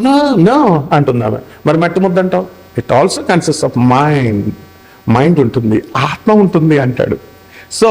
No no మరి మట్టి ముద్ద అంటావు? It also consist of mind mind ఉంటుంది ఆత్మ ఉంటుంది అంటాడు. సో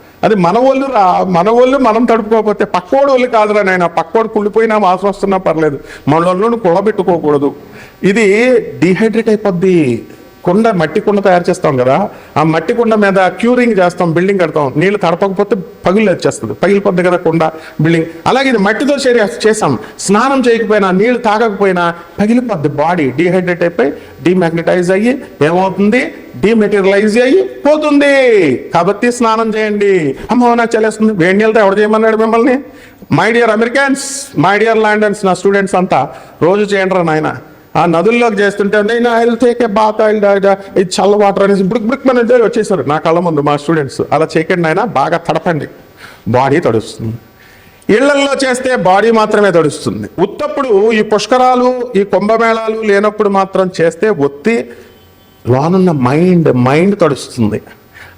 అది మన వాళ్ళు రా మన వాళ్ళు మనం తడుపుకోకపోతే పక్కోడు వాళ్ళు కాదురా నాయన. పక్కోడు కుళ్ళిపోయినా వాసన వస్తున్నా పర్లేదు. మన వాళ్ళను కుళ్ళబెట్టుకోకూడదు ఇది డిహైడ్రేట్ అయిపోద్ది. కుండ మట్టి కుండ తయారు చేస్తాం కదా ఆ మట్టి కుండ మీద క్యూరింగ్ చేస్తాం బిల్డింగ్ కడతాం. నీళ్ళు తడపకపోతే పగిలి వచ్చేస్తుంది. పగిలిపోద్ది కదా కుండ బిల్డింగ్. అలాగే ఇది మట్టితో చేసాం. స్నానం చేయకపోయినా నీళ్ళు తాగకపోయినా పగిలిపోద్ది బాడీ. డీహైడ్రేట్ అయిపోయి డిమాగ్నటైజ్ అయ్యి ఏమవుతుంది? డిమెటీరియలైజ్ అయ్యి పోతుంది. కాబట్టి స్నానం చేయండి. అమ్మో నాకు చలేస్తుంది వేడి నీళ్ళతో ఎవడు చేయమన్నాడు మిమ్మల్ని? My dear Americans my dear Londons నా స్టూడెంట్స్ అంతా రోజు చేయండి రా నాయన. ఆ నదుల్లోకి చేస్తుంటే నేను I take a bath oil ఇది చల్ల వాటర్ అనేసి బుక్ బుక్ మన వచ్చేసారు. నా కళ్ళ ముందు మా స్టూడెంట్స్ అలా చేయకండి ఆయన బాగా తడపండి. బాడీ తడుస్తుంది. ఇళ్ళల్లో చేస్తే బాడీ మాత్రమే తడుస్తుంది. ఉత్తప్పుడు ఈ పుష్కరాలు ఈ కుంభమేళాలు లేనప్పుడు మాత్రం చేస్తే ఒత్తి లోనున్న మైండ్ మైండ్ తడుస్తుంది.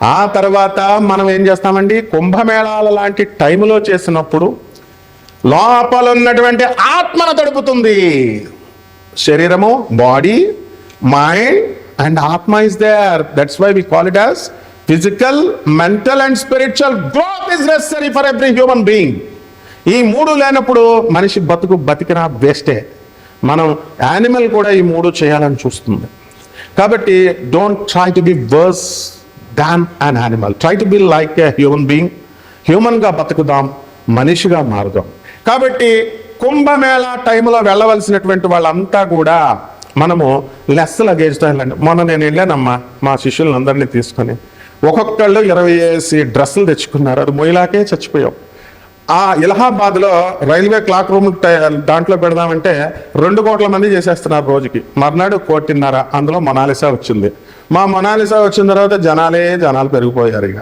ఆ తర్వాత మనం ఏం చేస్తామండి? కుంభమేళాల లాంటి టైంలో చేసినప్పుడు లోపల ఉన్నటువంటి ఆత్మను తడుపుతుంది. శరీరము బాడీ మైండ్ అండ్ ఆత్మ is there that's why we call it as physical mental and spiritual growth is necessary for every human being ఈ మూడు లేనప్పుడు మనిషి బతుకు బతికినా వేస్టే. మనం యానిమల్ కూడా ఈ మూడు చేయాలని చూస్తుంది. కాబట్టి don't try to be worse than an animal try to be like a human being హ్యూమన్గా బతుకుదాం మనిషిగా మారుదాం. కాబట్టి కుంభమేళా టైంలో వెళ్ళవలసినటువంటి వాళ్ళంతా కూడా మనము లెస్ లగేజ్తో వెళ్ళండి. మొన్న నేను వెళ్ళానమ్మా మా శిష్యులను అందరినీ తీసుకొని. ఒక్కొక్కళ్ళు ఇరవై వేసి డ్రెస్సులు తెచ్చుకున్నారు. అది మొయిలాకే చచ్చిపోయాం. ఆ ఇలహాబాద్లో రైల్వే క్లాక్ రూమ్ దాంట్లో పెడదామంటే రెండు కోట్ల మంది చేసేస్తున్నారు రోజుకి. మర్నాడు కోటిన్నర అందులో మొనాలిసా వచ్చింది. మా మొనాలిసా వచ్చిన తర్వాత జనాలే జనాలు పెరిగిపోయారు ఇక.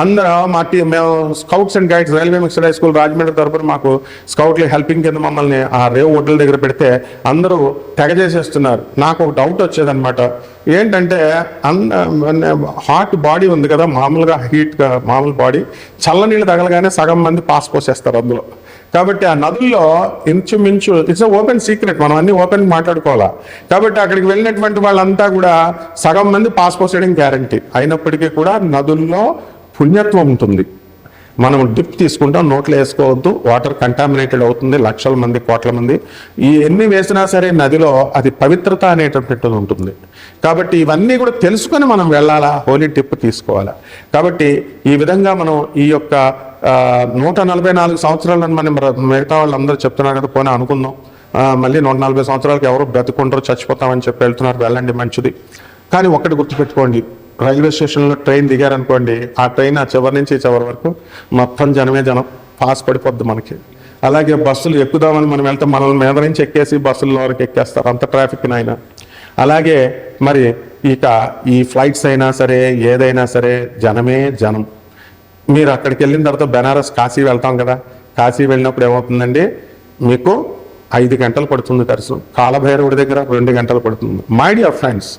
అందరూ మా టీ మేము scouts and guides railway mixed high school Rajahmundry తరపున మాకు స్కౌట్లు హెల్పింగ్ కింద మమ్మల్ని ఆ రేవు ఒడ్ల దగ్గర పెడితే అందరూ తెగ చేసేస్తున్నారు నాకు ఒక డౌట్ వచ్చేదనమాట ఏంటంటే అన్న హాట్ బాడీ ఉంది కదా మామూలుగా హీట్గా మామూలు బాడీ చల్లనీళ్ళు తగలగానే సగం మంది పాస్ పోసేస్తారు అందులో. కాబట్టి ఆ నదుల్లో ఇంచుమించు ఇట్స్ ఓపెన్ సీక్రెట్ మనం అన్ని ఓపెన్ మాట్లాడుకోవాలా. కాబట్టి అక్కడికి వెళ్ళినటువంటి వాళ్ళంతా కూడా సగం మంది పాస్ పోసేయడం గ్యారంటీ అయినప్పటికీ కూడా నదుల్లో పుణ్యత్వం ఉంటుంది. మనం డిప్ తీసుకుంటాం నోట్లో వేసుకోవద్దు వాటర్ కంటామినేటెడ్ అవుతుంది లక్షల మంది కోట్ల మంది. ఈ ఎన్ని వేసినా సరే నదిలో అది పవిత్రత అనేటటువంటిది ఉంటుంది. కాబట్టి ఇవన్నీ కూడా తెలుసుకొని మనం వెళ్ళాలా? హోలీ టిప్ తీసుకోవాలా? కాబట్టి ఈ విధంగా మనం ఈ యొక్క నూట నలభై నాలుగు సంవత్సరాలను మనం మిగతా వాళ్ళందరూ చెప్తున్నారు కదా పోనీ అనుకుందాం. మళ్ళీ నూట నలభై సంవత్సరాలకు ఎవరు బ్రతుకుంటారో చచ్చిపోతామని చెప్పి వెళ్తున్నారు వెళ్ళండి మంచిది. కానీ ఒక్కటి గుర్తుపెట్టుకోండి. రైల్వే స్టేషన్లో ట్రైన్ దిగారనుకోండి ఆ ట్రైన్ ఆ చివరి నుంచి చివరి వరకు మొత్తం జనమే జనం పాస్ పడిపోద్ది మనకి. అలాగే బస్సులు ఎక్కుదామని మనం వెళ్తే మనల్ని మీద నుంచి ఎక్కేసి బస్సుల్లో వరకు ఎక్కేస్తారు. అంత ట్రాఫిక్ నాయన. అలాగే మరి ఇక ఈ ఫ్లైట్స్ అయినా సరే ఏదైనా సరే జనమే జనం. మీరు అక్కడికి వెళ్ళిన తర్వాత బెనారస్ కాశీ వెళ్తాం కదా. కాశీ వెళ్ళినప్పుడు ఏమవుతుందండి? మీకు ఐదు గంటలు పడుతుంది దర్శనం. కాలభైరవుడి దగ్గర రెండు గంటలు పడుతుంది. My dear friends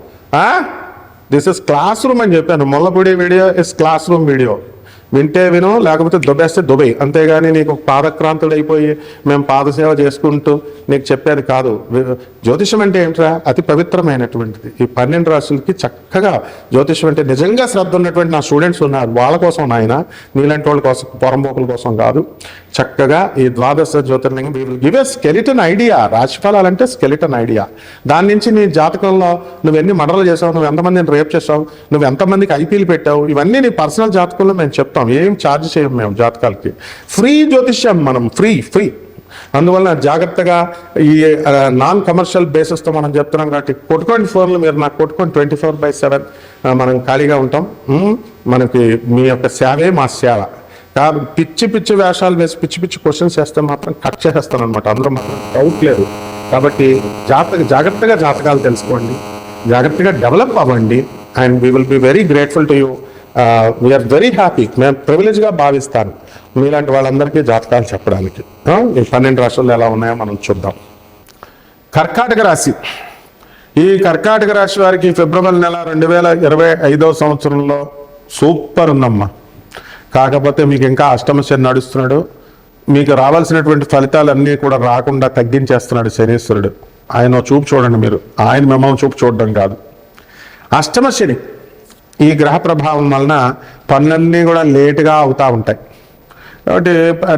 this is class room అని చెప్పాను. Mollapudi video is class room video వింటే విను లేకపోతే దుబేస్తే దుబై అంతేగాని నీకు పాదక్రాంతుడు అయిపోయి మేము పాదసేవ చేసుకుంటూ నీకు చెప్పేది కాదు. జ్యోతిషం అంటే ఏంట్రా? అతి పవిత్రమైనటువంటిది. ఈ పన్నెండు రాశులకి చక్కగా జ్యోతిషం అంటే నిజంగా శ్రద్ధ ఉన్నటువంటి నా స్టూడెంట్స్ ఉన్నారు. వాళ్ళ కోసం నాయన నీలాంటి వాళ్ళ కోసం పొరంబోకుల కోసం కాదు. చక్కగా ఈ ద్వాదశ జ్యోతిర్లింగం we will give a skeleton idea రాశిఫలాలు అంటే స్కెలిటన్ ఐడియా దాని నుంచి నీ జాతకంలో నువ్వు ఎన్ని మర్డర్లు చేసావు నువ్వు ఎంతమందిని రేప్ చేసావు నువ్వు ఎంతమందికి ఐపీలు పెట్టావు ఇవన్నీ నీ పర్సనల్ జాతకంలో మేము చెప్తాం. ఏం ఛార్జ్ చేయం మేము జాతకాలకి. ఫ్రీ జ్యోతిష్యం మనం ఫ్రీ ఫ్రీ అందువల్ల జాగ్రత్తగా ఈ నాన్ కమర్షియల్ బేసిస్తో మనం చెప్తున్నాం కాబట్టి కొట్టుకోండి ఫోన్లు మీరు నాకు కొట్టుకోండి ట్వంటీ ఫోర్ బై సెవెన్ మనం ఖాళీగా ఉంటాం. మనకి మీ యొక్క సేవే మా సేవ. కాబట్టి పిచ్చి పిచ్చి వేషాలు వేసి పిచ్చి పిచ్చి క్వశ్చన్స్ వేస్తే మాత్రం కట్ చేసేస్తాను అనమాట అందులో మాత్రం డౌట్ లేదు. కాబట్టి జాతక జాగ్రత్తగా జాతకాలు తెలుసుకోండి. జాగ్రత్తగా డెవలప్ అవ్వండి. And we will be very grateful to you we are very happy మేము ప్రివిలేజ్గా భావిస్తాను. మీలాంటి వాళ్ళందరికీ జాతకాలు చెప్పడానికి. ఈ పన్నెండు రాష్ట్రాలు ఎలా ఉన్నాయో మనం చూద్దాం. కర్కాటక రాశి. ఈ కర్కాటక రాశి వారికి ఫిబ్రవరి నెల రెండు వేల ఇరవై ఐదవ సంవత్సరంలో సూపర్ ఉందమ్మా. కాకపోతే మీకు ఇంకా అష్టమ శని నడుస్తున్నాడు. మీకు రావాల్సినటువంటి ఫలితాలన్నీ కూడా రాకుండా తగ్గించేస్తున్నాడు శనీశ్వరుడు. ఆయన చూపు చూడండి మీరు. ఆయన మిమ్మల్ని చూపు చూడడం కాదు. అష్టమ శని. ఈ గ్రహ ప్రభావం వలన పనులన్నీ కూడా లేటుగా అవుతూ ఉంటాయి. కాబట్టి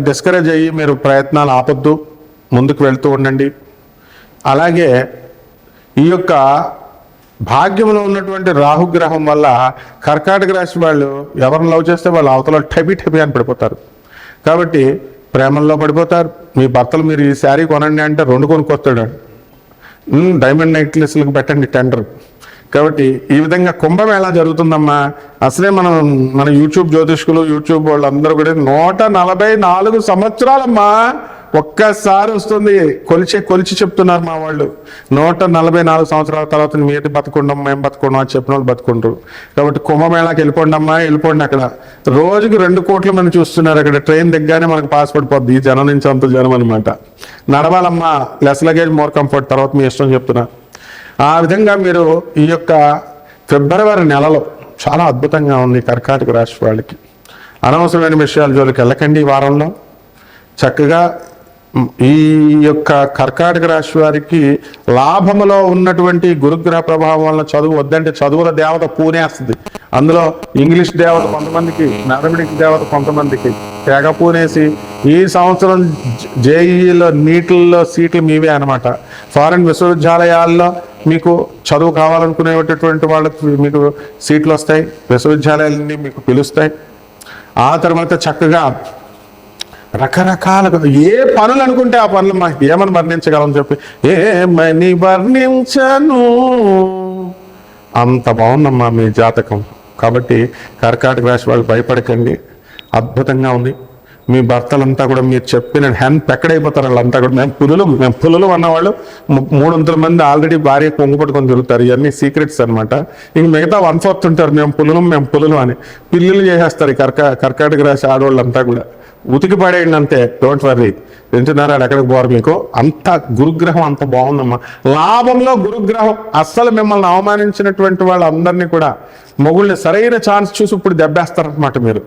డిస్కరేజ్ అయ్యి మీరు ప్రయత్నాలు ఆపొద్దు ముందుకు వెళ్తూ ఉండండి. అలాగే ఈ యొక్క భాగ్యంలో ఉన్నటువంటి రాహుగ్రహం వల్ల కర్కాటక రాశి వాళ్ళు ఎవరిని లవ్ చేస్తే వాళ్ళు అవతల టబి టబి అని పడిపోతారు. కాబట్టి ప్రేమల్లో పడిపోతారు. మీ భర్తలు మీరు ఈ శారీ కొనండి అంటే రెండు కొనుక్కొస్తాడు. డైమండ్ నెక్లెస్లకు పెట్టండి టెండర్. కాబట్టి ఈ విధంగా కుంభమేళా జరుగుతుందమ్మా? అసలే మనం మన యూట్యూబ్ జ్యోతిష్కులు యూట్యూబ్ వాళ్ళందరూ కూడా నూట నలభై నాలుగు సంవత్సరాలమ్మా ఒక్కసారి వస్తుంది. కొలిచి కొలిచి చెప్తున్నారు మా వాళ్ళు. నూట నలభై నాలుగు సంవత్సరాల తర్వాత మీరు బతుకుండం మేము బతుకుండం అని చెప్పిన వాళ్ళు బతుకుంటారు కాబట్టి కుంభమేళాకి వెళ్ళిపోండి అమ్మా వెళ్ళిపోండి అక్కడ. రోజుకి రెండు కోట్లు మనం చూస్తున్నారు అక్కడ. ట్రైన్ దిగ్గానే మనకు పాస్ పడిపోద్ది. ఈ జనం నుంచి అంత జనం అనమాట నడవాలమ్మా. Less luggage more comfort. తర్వాత మీ ఇష్టం చెప్తున్నా. ఆ విధంగా మీరు ఈ యొక్క ఫిబ్రవరి నెలలో చాలా అద్భుతంగా ఉంది కర్కాటక రాశి వాళ్ళకి అనవసరమైన విషయాల జోలికి వెళ్ళకండి ఈ వారంలో చక్కగా ఈ యొక్క కర్కాటక రాశి వారికి లాభములో ఉన్నటువంటి గురుగ్రహ ప్రభావం వలన చదువు వద్దంటే చదువుల దేవత పూనేస్తుంది అందులో ఇంగ్లీష్ దేవత కొంతమందికి మ్యాథమెటిక్స్ దేవత కొంతమందికి తెగ పూనేసి ఈ సంవత్సరం జేఈలో నీటిల్లో సీట్లు మీవే అనమాట ఫారెన్ విశ్వవిద్యాలయాల్లో మీకు చదువు కావాలనుకునేటటువంటి వాళ్ళకి మీకు సీట్లు వస్తాయి విశ్వవిద్యాలయాలన్నీ మీకు పిలుస్తాయి. ఆ తర్వాత చక్కగా రకరకాల ఏ పనులు అనుకుంటే ఆ పనులు మా ఏమని వర్ణించగలం చెప్పి ఏమని వర్ణించను? అంత బాగుందమ్మా మీ జాతకం. కాబట్టి కర్కాటక రాశి వాళ్ళు భయపడకండి. అద్భుతంగా ఉంది. మీ భర్తలంతా కూడా మీరు చెప్పిన హ్యాండ్ ఎక్కడైపోతారు వాళ్ళంతా కూడా? మేము పులులు మేము పులులు అన్నవాళ్ళు మూడు వందల మంది ఆల్రెడీ భార్య కొంగు పట్టుకొని తిరుగుతారు. ఇవన్నీ సీక్రెట్స్ అనమాట ఇంక మిగతా వన్ ఫోర్త్ ఉంటారు. మేము పులులు మేము పులులు అని. పిల్లులు చేసేస్తారు కర్క కర్కాటక రాశి ఆడవాళ్ళంతా కూడా. ఉతికి పడేయండి అంతే. డోంట్ వర్రీ వింటున్నారా? ఎక్కడికి పోరు మీకు? అంత గురుగ్రహం అంత బాగుందమ్మా. లాభంలో గురుగ్రహం. అస్సలు మిమ్మల్ని అవమానించినటువంటి వాళ్ళందరినీ కూడా మొగుళ్ళని సరైన ఛాన్స్ చూసి ఇప్పుడు దెబ్బేస్తారనమాట మీరు.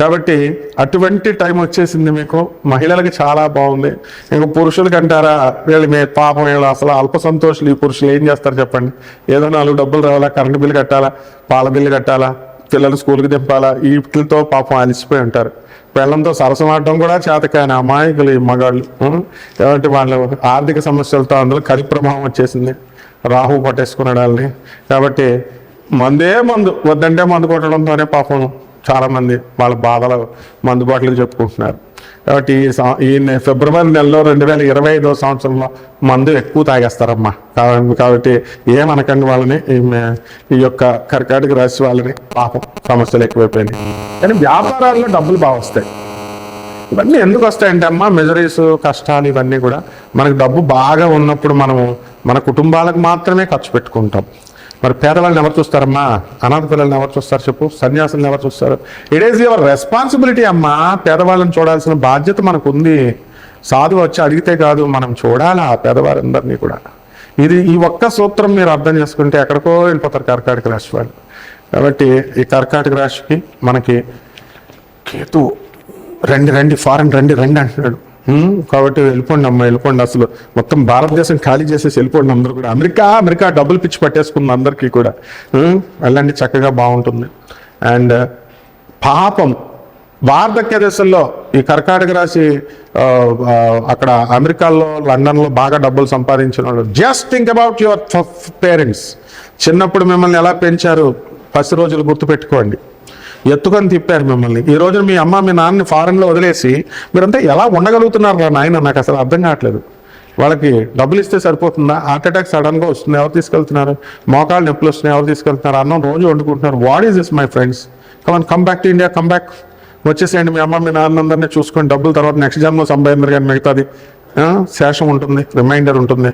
కాబట్టి అటువంటి టైం వచ్చేసింది మీకు. మహిళలకి చాలా బాగుంది. ఇంకా పురుషులకి అంటారా వీళ్ళు మీ పాపం వీళ్ళు అసలు అల్ప సంతోషులు ఈ పురుషులు ఏం చేస్తారు చెప్పండి. ఏదో నాలుగు డబ్బులు రావాలా కరెంటు బిల్లు కట్టాలా పాల బిల్లు కట్టాలా పిల్లలు స్కూల్కి దింపాలా వీటితో పాపం అలసిపోయి ఉంటారు. పిల్లలతో సరసమాడటం కూడా చేతకాని అమాయకులు ఈ మగాళ్ళు. ఉం? కాబట్టి వాళ్ళు ఆర్థిక సమస్యలతో అందులో కలి ప్రభావం వచ్చేసింది. రాహు పట్టేసుకున్నాడు వాళ్ళని. కాబట్టి మందే మందు వద్దంటే మందు కొట్టడంతోనే పాపం చాలా మంది వాళ్ళ బాధలు మందు బాటలు చెప్పుకుంటున్నారు. కాబట్టి ఈ ఈ నె- ఫిబ్రవరి నెలలో రెండు వేల ఇరవై ఐదో సంవత్సరంలో మందు ఎక్కువ తాగేస్తారమ్మా. కాబట్టి ఏమనకండి వాళ్ళని ఈ ఈ యొక్క కర్కాటక రాశి వాళ్ళని పాపం సమస్యలు ఎక్కువైపోయినాయి. కానీ వ్యాపారాల్లో డబ్బులు బాగా వస్తాయి. ఇవన్నీ ఎందుకు వస్తాయంటే అమ్మా మెజరీస్ కష్టాలు ఇవన్నీ కూడా మనకు డబ్బు బాగా ఉన్నప్పుడు మనము మన కుటుంబాలకు మాత్రమే ఖర్చు పెట్టుకుంటాం. మరి పేదవాళ్ళని ఎవరు చూస్తారమ్మా? అనాథ పిల్లల్ని ఎవరు చూస్తారు చెప్పు? సన్యాసులను ఎవరు చూస్తారు? ఇట్ ఈస్ యువర్ రెస్పాన్సిబిలిటీ అమ్మా. పేదవాళ్ళని చూడాల్సిన బాధ్యత మనకు ఉంది సాధువు వచ్చి అడిగితే కాదు మనం చూడాలా ఆ పేదవారందరినీ కూడా? ఇది ఈ ఒక్క సూత్రం మీరు అర్థం చేసుకుంటే ఎక్కడికో వెళ్ళిపోతారు కర్కాటక రాశి వాళ్ళు. కాబట్టి ఈ కర్కాటక రాశికి మనకి కేతు రండి రండి ఫారెన్ రండి రండి అంటున్నాడు. కాబట్టి వెళ్ళిపోండి అమ్మ వెళ్ళిపోండి అసలు. మొత్తం భారతదేశం ఖాళీ చేసేసి వెళ్ళిపోండి అందరూ కూడా. అమెరికా అమెరికా డబ్బులు పిచ్చి పట్టేసుకుంది అందరికీ కూడా. వెళ్ళండి చక్కగా బాగుంటుంది. అండ్ పాపం వార్ధక్య దశల్లో ఈ కర్కాటక రాశి అక్కడ అమెరికాలో లండన్లో బాగా డబ్బులు సంపాదించిన వాళ్ళు. Just think about your parents చిన్నప్పుడు మిమ్మల్ని ఎలా పెంచారు? పసి రోజులు గుర్తుపెట్టుకోండి. ఎత్తుకొని తిప్పారు మిమ్మల్ని. ఈ రోజు మీ అమ్మ మీ నాన్నని ఫారెన్లో వదిలేసి మీరంతా ఎలా ఉండగలుగుతున్నారు రా నాయన? నాకు అసలు అర్థం కావట్లేదు. వాళ్ళకి డబ్బులు ఇస్తే సరిపోతుందా? హార్ట్ అటాక్ సడన్గా వస్తుంది. ఎవరు తీసుకెళ్తున్నారు? మోకాళ్ళు నొప్పులు వస్తున్నాయి. ఎవరు తీసుకెళ్తున్నారు? అన్నం రోజు వండుకుంటున్నారు. What is this my friends come on come back to India come back వచ్చేసేయండి మీ అమ్మ మీ నాన్నందరినీ చూసుకొని డబ్బులు తర్వాత నెక్స్ట్ జామ్లో సంపాదించారు కానీ మిగతాది. శేషం ఉంటుంది రిమైండర్ ఉంటుంది.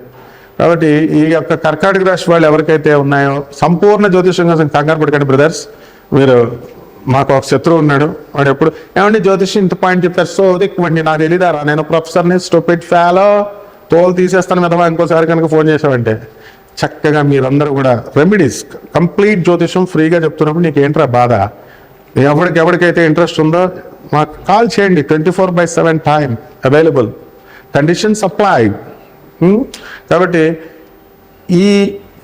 కాబట్టి ఈ యొక్క కర్కాటక రాశి వాళ్ళు ఎవరికైతే ఉన్నాయో సంపూర్ణ జ్యోతిషం కోసం కంగారు పడకండి బ్రదర్స్ మీరు మాకు ఒక శత్రువు ఉన్నాడు. వాడు ఎప్పుడు ఏమండి జ్యోతిషం ఇంత పాయింట్ చెప్తారు సో దిక్కువండి నాకు తెలియదారా నేను ప్రొఫెసర్ని స్టూపిడ్ ఫాలో తోలు తీసేస్తాను మిగతా ఇంకోసారి కనుక ఫోన్ చేసామంటే చక్కగా మీరందరూ కూడా రెమెడీస్ కంప్లీట్ జ్యోతిషం ఫ్రీగా చెప్తున్నప్పుడు నీకు ఏంట్రా బాధ? ఎవరికి ఎవరికైతే ఇంట్రెస్ట్ ఉందో మాకు కాల్ చేయండి. Twenty four by seven time available condition supply కాబట్టి ఈ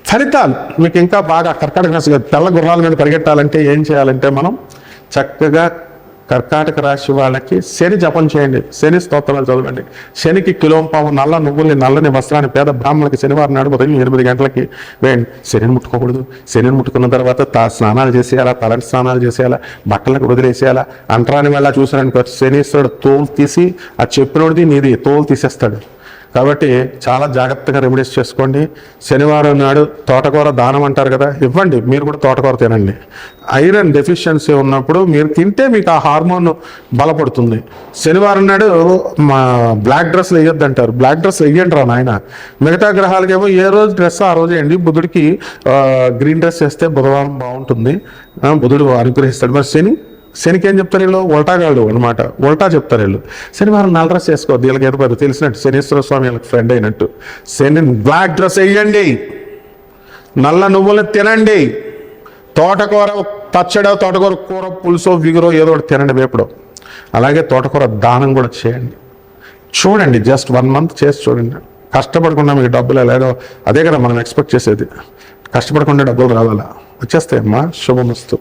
ఫలితాలు మీకు ఇంకా బాగా కర్కాటక తెల్ల గుర్రాల మీద పరిగెట్టాలంటే ఏం చేయాలంటే మనం చక్కగా కర్కాటక రాశి వాళ్ళకి శని జపం చేయండి. శని స్తోత్రాలు చదవండి. శనికి కిలోంపాము నల్ల నువ్వుల్ని నల్లని వస్త్రాన్ని పేద బ్రాహ్మణులకి శనివారం నాడు ఉదయం ఎనిమిది గంటలకి వేయండి. శనిని ముట్టుకోకూడదు. శనిని ముట్టుకున్న తర్వాత తా స్నానాలు చేసేయాలా? తలంటి స్నానాలు చేసేయాలా? బట్టలకు వదిలేసేయాలా? అంటరాని వల్ల చూసారనుకో శనీశ్వరుడు తోలు తీసి ఆ చెప్పినోడిది నీది తోలు తీసేస్తాడు. కాబట్టి చాలా జాగ్రత్తగా రెమెడీస్ చేసుకోండి. శనివారం నాడు తోటకూర దానం అంటారు కదా ఇవ్వండి. మీరు కూడా తోటకూర తినండి. ఐరన్ డెఫిషియన్సీ ఉన్నప్పుడు మీరు తింటే మీకు ఆ హార్మోన్ బలపడుతుంది. శనివారం నాడు మా బ్లాక్ డ్రెస్లు వేయొద్దు అంటారు బ్లాక్ డ్రెస్ వేయండి రా నాయన. మిగతా గ్రహాలకేమో ఏ రోజు డ్రెస్ ఆ రోజు వేయండి. బుధుడికి గ్రీన్ డ్రెస్ వేస్తే బుధవారం బాగుంటుంది. బుధుడు అనుగ్రహిస్తాడు. మరి శని? శనికి ఏం చెప్తారు వీళ్ళు? ఉల్టాగాడు అనమాట ఉల్టా చెప్తారు వీళ్ళు. శనివారం నల్ల డ్రెస్ చేసుకోవద్దు వీళ్ళకి ఏదో పెద్ద తెలిసినట్టు శనీశ్వర స్వామి వీళ్ళకి ఫ్రెండ్ అయినట్టు. శని బ్లాక్ డ్రెస్ వేయండి. నల్ల నువ్వులు తినండి. తోటకూర పచ్చడో తోటకూర కూర పులుసో విగురో ఏదో ఒకటి తినండి వేపుడు. అలాగే తోటకూర దానం కూడా చేయండి. చూడండి జస్ట్ వన్ మంత్ చేసి చూడండి. కష్టపడకుండా మీకు డబ్బులు లేదో అదే కదా మనం ఎక్స్పెక్ట్ చేసేది. కష్టపడకుండా డబ్బులు రావాలా? వచ్చేస్తాయమ్మా. శుభమస్తు.